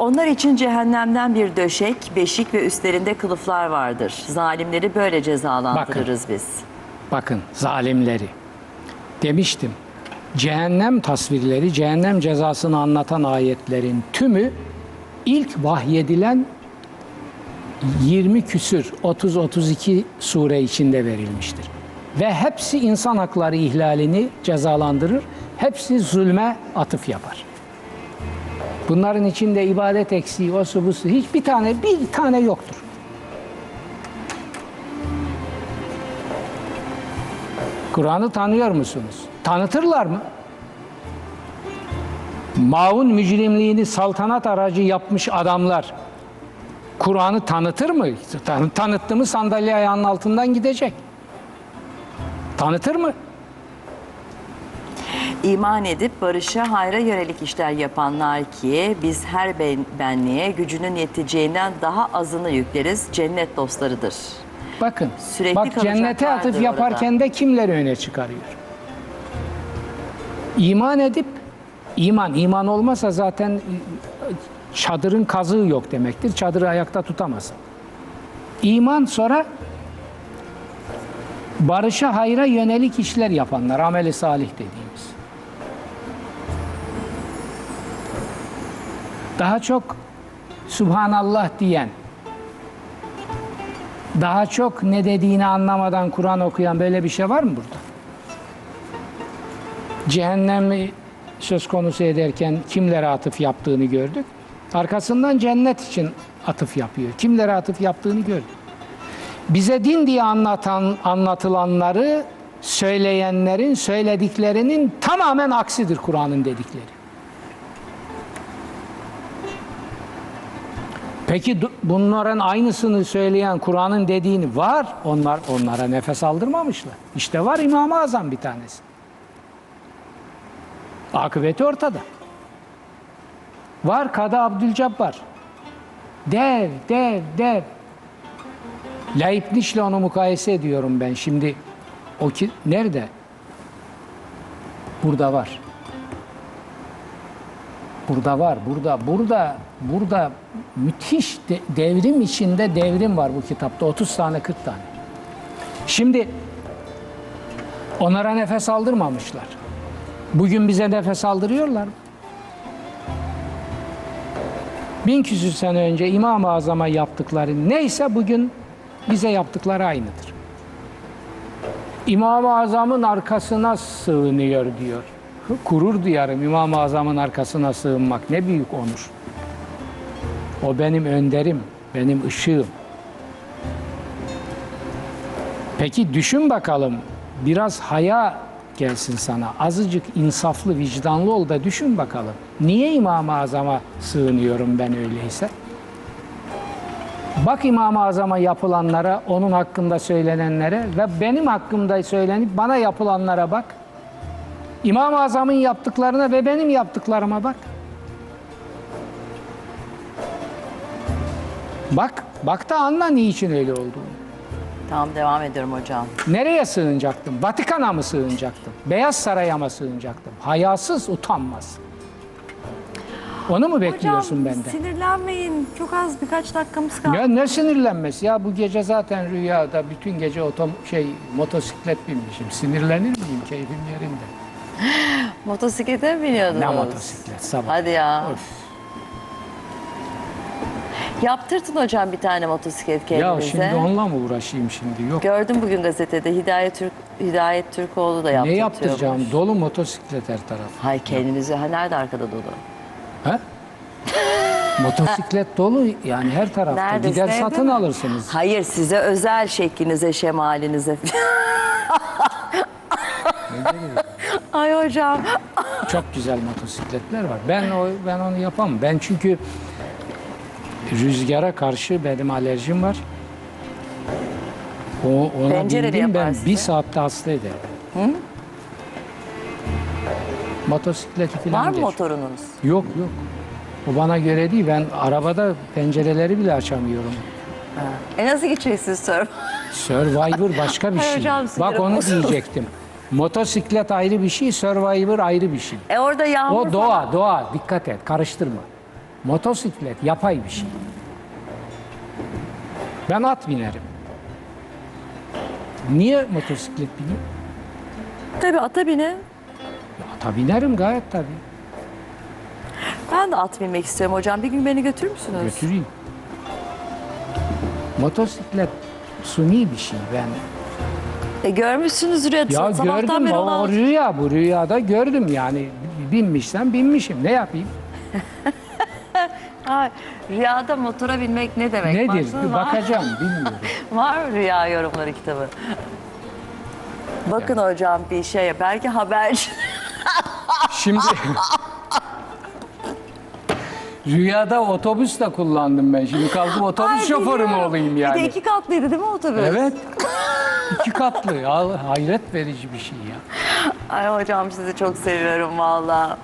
Onlar için cehennemden bir döşek, beşik ve üstlerinde kılıflar vardır. Zalimleri böyle cezalandırırız biz. Bakın zalimleri. Demiştim. Cehennem tasvirleri, cehennem cezasını anlatan ayetlerin tümü ilk vahyedilen 20 küsür 30-32 sure içinde verilmiştir. Ve hepsi insan hakları ihlalini cezalandırır. Hepsi zulme atıf yapar. Bunların içinde ibadet eksiği, o su bu su, hiçbir tane bir tane yoktur. Kur'an'ı tanıyor musunuz? Tanıtırlar mı? Maun mücrimliğini saltanat aracı yapmış adamlar Kur'an'ı tanıtır mı? Tan- Tanıttı mı sandalye ayağının altından gidecek. Tanıtır mı? İman edip barışa, hayra yönelik işler yapanlar ki biz her ben- benliğe gücünün yeteceğinden daha azını yükleriz. Cennet dostlarıdır. Bakın. Sürekli bak cennete atıf yaparken de kimleri öne çıkarıyor? İman edip iman iman olmasa zaten çadırın kazığı yok demektir. Çadırı ayakta tutamaz. İman sonra barışa hayra yönelik işler yapanlar, ameli salih dediğimiz. Daha çok Subhanallah diyen, daha çok ne dediğini anlamadan Kur'an okuyan böyle bir şey var mı burada? Cehennemi söz konusu ederken kimlere atıf yaptığını gördük. Arkasından cennet için atıf yapıyor. Kimlere atıf yaptığını gördük. Bize din diye anlatan anlatılanları söyleyenlerin söylediklerinin tamamen aksidir Kur'an'ın dedikleri. Peki bunların aynısını söyleyen Kur'an'ın dediğini var. Onlar onlara nefes aldırmamışlar. İşte var İmam-ı Azam bir tanesi. Akıbeti ortada. Var Kadı Abdülcabbar. Dev, dev, dev. Leibniz'le onu mukayese ediyorum ben. Şimdi o ki nerede? Burada var. Burada var, burada, burada, burada müthiş de- devrim içinde devrim var bu kitapta. 30 tane, 40 tane. Şimdi onlara nefes aldırmamışlar. Bugün bize nefes aldırıyorlar mı? Bin küsür sene önce İmam-ı Azam'a yaptıkları neyse bugün bize yaptıkları aynıdır. İmam-ı Azam'ın arkasına sığınıyor diyor. Gurur duyarım İmam-ı Azam'ın arkasına sığınmak ne büyük onur. O benim önderim, benim ışığım. Peki düşün bakalım, biraz haya gelsin sana. Azıcık insaflı, vicdanlı ol da düşün bakalım. Niye İmam-ı Azam'a sığınıyorum ben öyleyse? Bak İmam-ı Azam'a yapılanlara, onun hakkında söylenenlere ve benim hakkımda söylenip bana yapılanlara bak. İmam-ı Azam'ın yaptıklarına ve benim yaptıklarıma bak. Bak, bak da anla niçin öyle olduğunu. Tamam devam ediyorum hocam. Nereye sığınacaktım? Vatikan'a mı sığınacaktım? Beyaz Saray'a mı sığınacaktım? Hayasız, utanmaz. Onu mu bekliyorsun hocam, benden? sinirlenmeyin. Çok az birkaç dakikamız kaldı. Ya ne sinirlenmesi ya bu gece zaten rüyada bütün gece otom şey motosiklet binmişim. Sinirlenir miyim keyfim yerinde? Motosiklete mi biniyordunuz? Ne motosiklet sabah. Hadi ya. Of. Yaptırtın hocam bir tane motosiklet Ya kendinize. şimdi onunla mı uğraşayım şimdi? Yok. Gördüm bugün gazetede Hidayet Türk Hidayet Türkoğlu da Ne yaptırtıyormuş. yaptıracağım? Dolu motosiklet her taraf. Hay kendinize. Ha nerede arkada dolu? Ha? Motosiklet dolu yani her tarafta. Nerede? Gider Evde satın mi? alırsınız. Hayır size özel şeklinize, şemalinize. Ay hocam. Çok güzel motosikletler var. Ben o ben onu yapamam. Ben çünkü rüzgara karşı benim alerjim var. O ona Pencereli bindim ben yapar bir saatte hasta ederim. Motosikleti falan Var mı geç. motorunuz? Yok yok. O bana göre değil. Ben arabada pencereleri bile açamıyorum. E nasıl gideceksiniz sor? Survivor başka bir Ay şey. hocam, sinirim Bak onu bozuldu. diyecektim. Motosiklet ayrı bir şey, Survivor ayrı bir şey. E orada yağmur O falan. doğa, doğa. Dikkat et, karıştırma. Motosiklet yapay bir şey. Ben at binerim. Niye motosiklet bineyim? Tabii ata binin. Ya Ata binerim gayet tabii. Ben de at binmek istiyorum hocam. Bir gün beni götürür müsünüz? Götüreyim. Motosiklet suni bir şey ben. E, görmüşsünüz rüya. Ya gördüm beri o rüya bu rüyada gördüm yani binmişsem binmişim ne yapayım? Ay, rüyada motora binmek ne demek? Nedir? Baksana, Bir var- bakacağım bilmiyorum. Var mı rüya yorumları kitabı? Bakın hocam bir şey belki haberci. Şimdi rüyada otobüs de kullandım ben. Şimdi kalkıp otobüs Ay, şoförü mü biliyorum. olayım Bir de yani? iki katlıydı değil mi otobüs? Evet. İki katlı. Ya, hayret verici bir şey ya. Ay hocam sizi çok seviyorum valla.